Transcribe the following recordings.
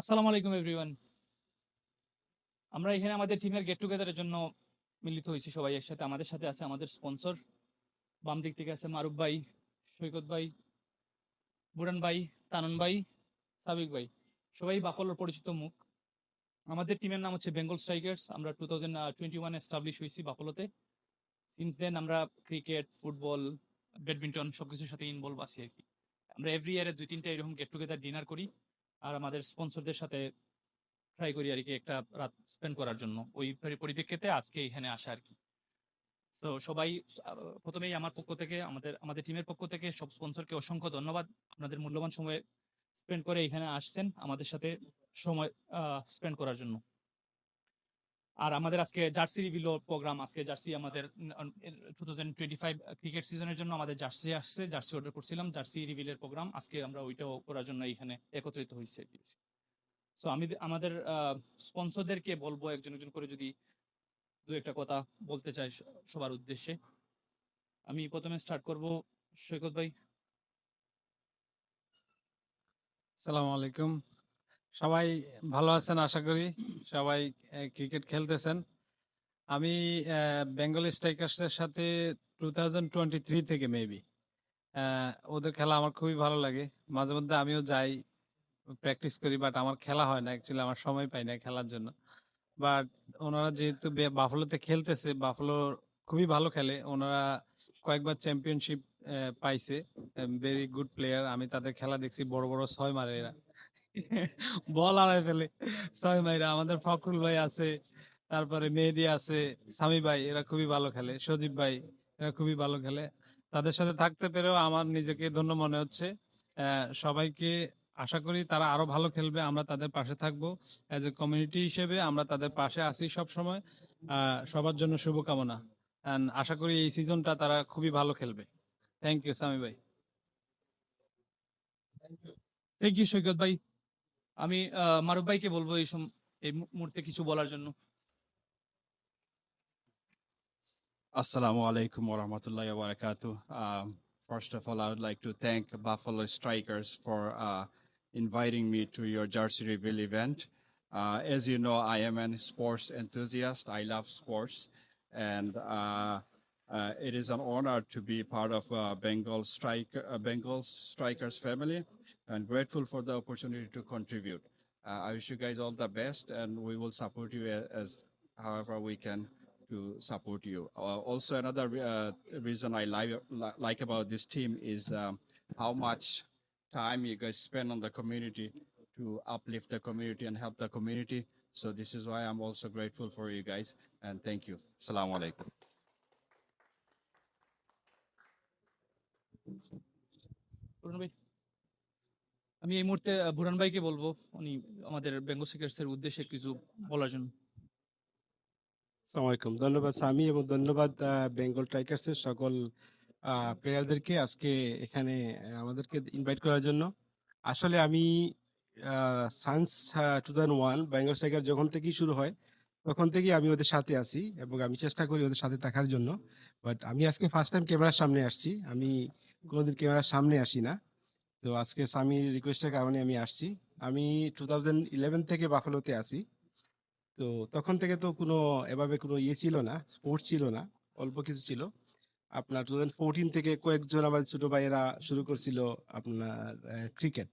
আসসালামু আলাইকুম এভরিওয়ান আমরা এখানে আমাদের টিমের গেট টুগেদারের জন্য মিলিত হয়েছি সবাই একসাথে। আমাদের সাথে আছে আমাদের স্পন্সর বাম দিক থেকে আছে মারুফ ভাই, সৈকত ভাই বুরান ভাই, তানন ভাই, সাবিক ভাই। সবাই বাফলোর পরিচিত মুখ। আমাদের টিমের নাম হচ্ছে বেঙ্গল স্ট্রাইকার্স আমরা two thousand twenty one establish হয়েছি বাফলোতে। সিন্স দেন আমরা ক্রিকেট ফুটবল ব্যাডমিন্টন সবকিছুর সাথে ইনভলভ আছি আর কি। আমরা এভরি ইয়ারে দুই তিনটা এরকম গেট টুগেদার ডিনার করি। আর আমাদের স্পন্সরদের সাথে ট্রাই করি আর কি একটা রাত স্পেন্ড করার জন্য। ওই পরিপ্রেক্ষিতে আজকে এখানে আসা আর কি। তো সবাই, প্রথমেই আমার পক্ষ থেকে, আমাদের আমাদের টিমের পক্ষ থেকে সব স্পন্সরকে অসংখ্য ধন্যবাদ। আপনাদের মূল্যবান সময় স্পেন্ড করে এখানে আসছেন আমাদের সাথে সময় স্পেন্ড করার জন্য। আর আমাদের আজকে জার্সি রিভিল প্রোগ্রাম আজকে জার্সি আমাদের two thousand twenty five cricket সিজনের জন্য আমাদের জার্সি আসছে, জার্সি অর্ডার করছিলাম, জার্সি রিভিলের প্রোগ্রাম আজকে আমরা ওইটাও করার জন্য এখানে একত্রিত হয়েছে সো আমি আমাদের স্পন্সরদেরকে বলব একজন একজন করে যদি দু একটা কথা বলতে চাই সবার উদ্দেশ্যে। আমি প্রথমে স্টার্ট করব, সৈকত ভাই। সালামু আলাইকুম। সবাই ভালো আছেন আশা করি। সবাই ক্রিকেট খেলতেছেন। আমি বেঙ্গল স্ট্রাইকার্সের সাথে টু থাউজেন্ড টোয়েন্টি থ্রি থেকে মেবি ওদের খেলা আমার খুবই ভালো লাগে। মাঝে মধ্যে আমিও যাই প্র্যাকটিস করি বাট আমার খেলা হয় না অ্যাকচুয়ালি আমার সময় পাই না খেলার জন্য। বাট ওনারা যেহেতু বাফলোতে খেলতেছে, বাফলো খুবই ভালো খেলে। ওনারা কয়েকবার চ্যাম্পিয়নশিপ পাইছে ভেরি গুড প্লেয়ার আমি তাদের খেলা দেখছি, বড় বড় ছয় মারে এরা। বল ফেলে আমাদের ফখরুল ভাই আছে, তারপরে মেহেদি আছে, সামি ভাই, এরা খুবই ভালো খেলে, সজীব ভাই, এরা খুবই ভালো খেলে। তাদের সাথে থাকতে পেরেও আমার নিজেকে ধন্য মনে হচ্ছে। সবাইকে আশা করি তারা আরও ভালো খেলবে, আমরা তাদের পাশে থাকব। অ্যাজ এ কমিউনিটি হিসেবে আমরা তাদের পাশে আছি সব সময় সবার জন্য শুভকামনা। আশা করি এই সিজনটা তারা খুবই ভালো খেলবে। থ্যাংক ইউ সামি ভাই। থ্যাংক ইউ সৈকত ভাই। আমি আহ, মারুফ ভাইকে বলবো এই সম- এই মু- মুহূর্তে কিছু বলার জন্য Assalamu alaikum wa rahmatullahi wa barakatuh. Um, first of all, I would like to thank Buffalo Strikers for uh, inviting me to your Jersey Reveal event. Uh, as you know, I am an sports enthusiast. I love sports, and uh, uh, it is an honor to be part of uh, Bengal Strike, uh, Bengal Strikers family, and grateful for the opportunity to contribute. Uh, I wish you guys all the best, and we will support you as however we can to support you. Uh, also, another uh, reason I li- like about this team is um, how much time you guys spend on the community to uplift the community and help the community. So this is why I'm also grateful for you guys and thank you. Assalamu alaikum. আমি এই মুহূর্তে বুরান ভাইকে বলব, উনি আমাদের Bengal seekers উদ্দেশ্যে কিছু বলার জন্য। আসসালামু ধন্যবাদ সামি, এবং ধন্যবাদ বেঙ্গল টাইগার্সের সকল প্লেয়ারদেরকে আজকে এখানে আমাদেরকে ইনভাইট করার জন্য। আসলে আমি science two thousand one, Bengal tiger যখন থেকেই শুরু হয়, তখন থেকেই আমি ওদের সাথে আছি, এবং আমি চেষ্টা করি ওদের সাথে থাকার জন্য। বাট আমি আজকে ফার্স্ট টাইম ক্যামেরার সামনে আসছি। আমি কোনোদিন ক্যামেরার সামনে আসি না। তো আজকে স্বামীর রিকোয়েস্টের কারণে আমি আসছি। আমি টু থাউজেন্ড ইলেভেন থেকে বাফেলোতে আসি তো তখন থেকে তো কোনো, এভাবে কোনো ইয়ে ছিল না স্পোর্টস ছিল না, অল্প কিছু ছিল। আপনার টু থাউজেন্ড ফোরটিন থেকে কয়েকজন আমার ছোট ভাইয়েরা শুরু করছিল আপনার ক্রিকেট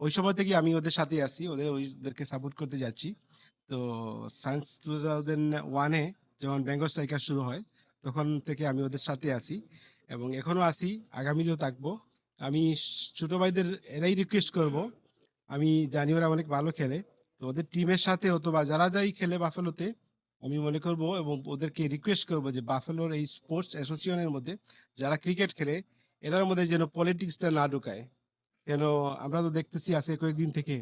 ওই সময় থেকে আমি ওদের সাথে আসি ওদের, ওদেরকে সাপোর্ট করতে যাচ্ছি। তো সায়েন্স টু থাউজেন্ড ওয়ানে যখন বেঙ্গল স্ট্রাইকার শুরু হয়, তখন থেকে আমি ওদের সাথে আসি এবং এখনও আছি। আগামীতেও থাকব। আমি ছোট ভাইদের এরাই রিকোয়েস্ট করব। আমি জানি ওরা অনেক ভালো খেলে। তো ওদের টিমের সাথে অথবা যারা যাই খেলে বাফেলোতে, আমি মনে করব এবং ওদেরকে রিকোয়েস্ট করব যে বাফেলোর এই স্পোর্টস অ্যাসোসিয়েশনের মধ্যে যারা ক্রিকেট খেলে এটার মধ্যে যেন পলিটিক্সটা না ঢুকায়। কেন, আমরা তো দেখতেছি আজকে কয়েকদিন থেকে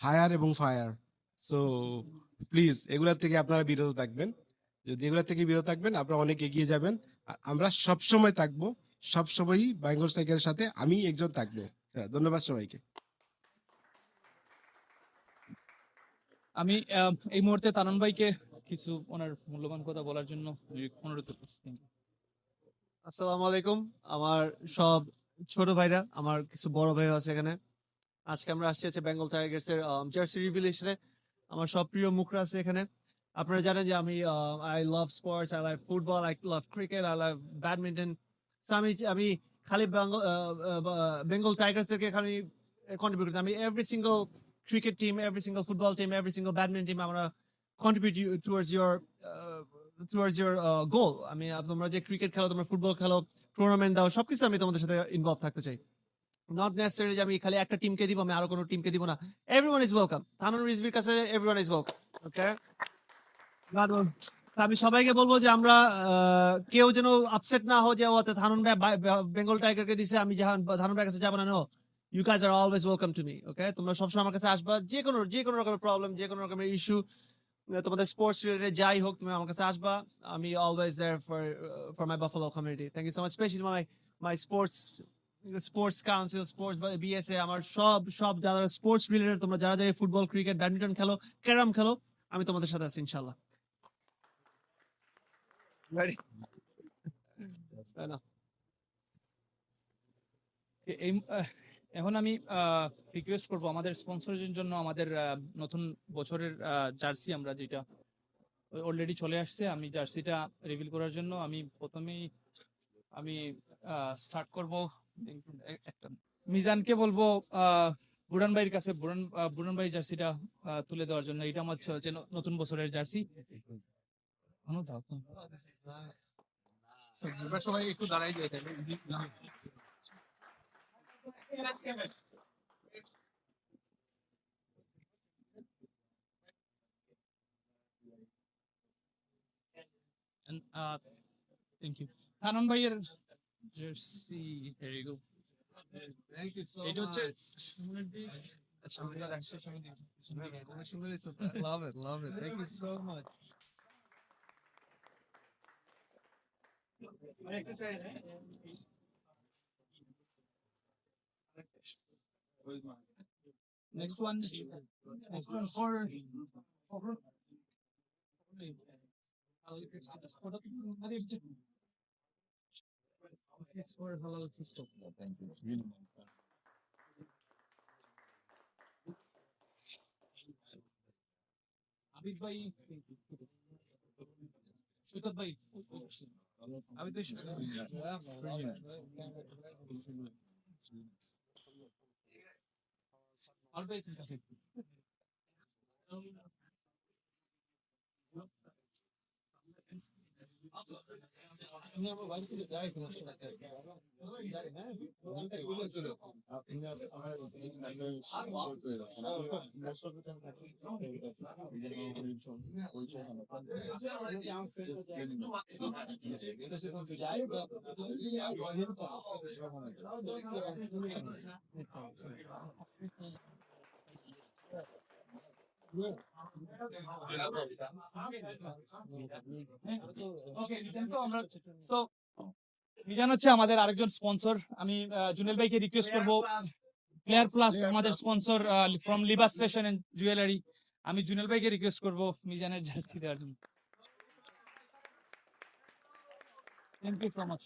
হায়ার এবং ফায়ার সো প্লিজ এগুলার থেকে আপনারা বিরত থাকবেন। যদি এগুলা থেকে বিরত থাকবেন, আপনারা অনেক এগিয়ে যাবেন। আর আমরা সবসময় থাকব সব সময়ই বেঙ্গল স্ট্রাইকারের সাথে আমি একজন থাকব। ধন্যবাদ সবাইকে। আমি এই মুহূর্তে তানন ভাইকে কিছু ওনার মূল্যবান কথা বলার জন্য অনুরোধ you. আসসালামু আলাইকুম। আমার সব ছোট ভাইরা আমার কিছু বড় ভাই আছে এখানে। আজকে আমরা আসছি হচ্ছে বেঙ্গল টাইগার্স এর জার্সি রিভিলেশনে আমার সব প্রিয় মুখরা আছে এখানে। আপনারা জানেন যে আমি I love sports I love football I love cricket I love badminton আমি আমি খালি বেঙ্গল বেঙ্গল টাইগার্স থেকে খালি কন্ট্রিবিউট করি আমি every single cricket team every single football team every single badminton team আমরা contribute towards your towards your goal আমি তোমরা যে ক্রিকেট খেলো, তোমরা ফুটবল খেলো টুর্নামেন্ট দাও, সবকিছু আমি তোমাদের সাথে ইনভলভ থাকতে চাই। নট নেসেসারি যে, আমি খালি একটা টিমকে দিব, আমি আরও কোনো টিমকে দিব না। এভরিওয়ান ইজ ওয়েলকাম থানুন রিজভির কাছে এভরিওয়ান ইজ ওয়েলকাম ওকে আমি সবাইকে বলব যে আমরা কেউ যেন আপসেট না হো যে, ও থানুন বেঙ্গল টাইগারকে দিছে, আমি জাহান ভাইয়ের কাছে যাব না no you guys are always welcome to me okay তোমরা সবসময় আমার কাছে আসবা। যে কোনো যে কোনো রকমের প্রবলেম যে কোনো রকমের ইস্যু তোমাদের স্পোর্টস রিলেটেড যাই হোক, তুমি আমার কাছে আসবা। আমি always there for for my Buffalo community thank you so much specially my my sports sports council sports BSA আমার সব সব যারা স্পোর্টস রিলেটেড তোমরা যারা যারা ফুটবল ক্রিকেট ব্যাডমিন্টন খেলো, ক্যারাম খেলো, আমি তোমাদের সাথে আছি ইনশাল্লাহ Ready? তাই না? এ- এই এখন আমি রিকোয়েস্ট করব আমাদের স্পন্সরের জন্য আমাদের নতুন বছরের জার্সি আমরা যেটা অলরেডি চলে আসছে আমি জার্সিটা রিভিল করার জন্য আমি প্রথমেই আমি স্টার্ট করব মিজানকে বলব আহ, বুড়ান ভাইয়ের কাছে বুড়ান বুড়ান ভাই জার্সিটা তুলে দেওয়ার জন্য এটা আমার হচ্ছে নতুন বছরের জার্সি অনু দাও তো। So, আমরা সবাই একটু দাঁড়াই যাই তাহলে And uh, thank you. কানন ভাইয়ের জার্সি here you go. এটা হচ্ছে আচ্ছা, অনেক সুন্দর হয়েছে তো। Love it, love it. Thank you so much. Next one, next one for for. It's for halal feast. Thank you. Abid bhai, Shukat bhai. Abid ভাই সৈকত Always Okay, Mizan তো আমরা তো মিজান হচ্ছে আমাদের আরেকজন স্পন্সর আমি জুনেল ভাইকে রিকোয়েস্ট করব। প্লেয়ার প্লাস আমাদের sponsor from Libas fashion and jewellery আমি জুনেল ভাইকে রিকোয়েস্ট করব মিজানের জার্সি দেওয়ার জন্য। থ্যাংক ইউ সো মাচ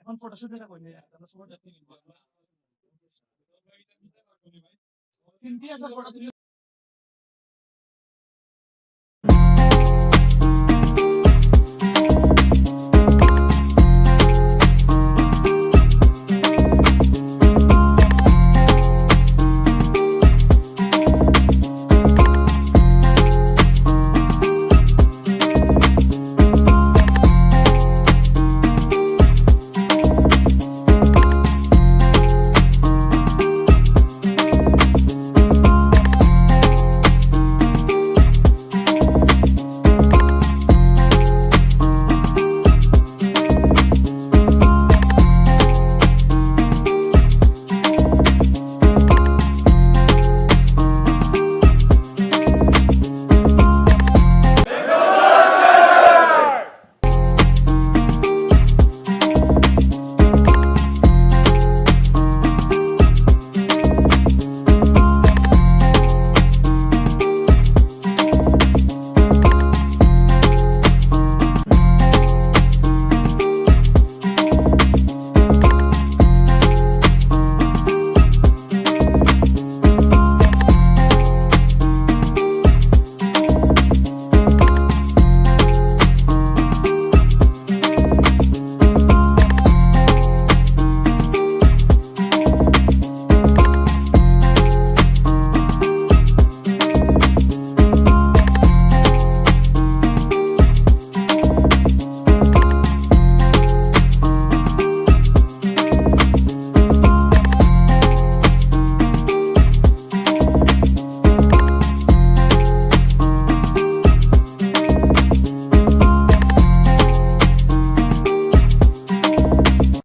এখন ফটোশুট আমরা সবার ফটো তুলি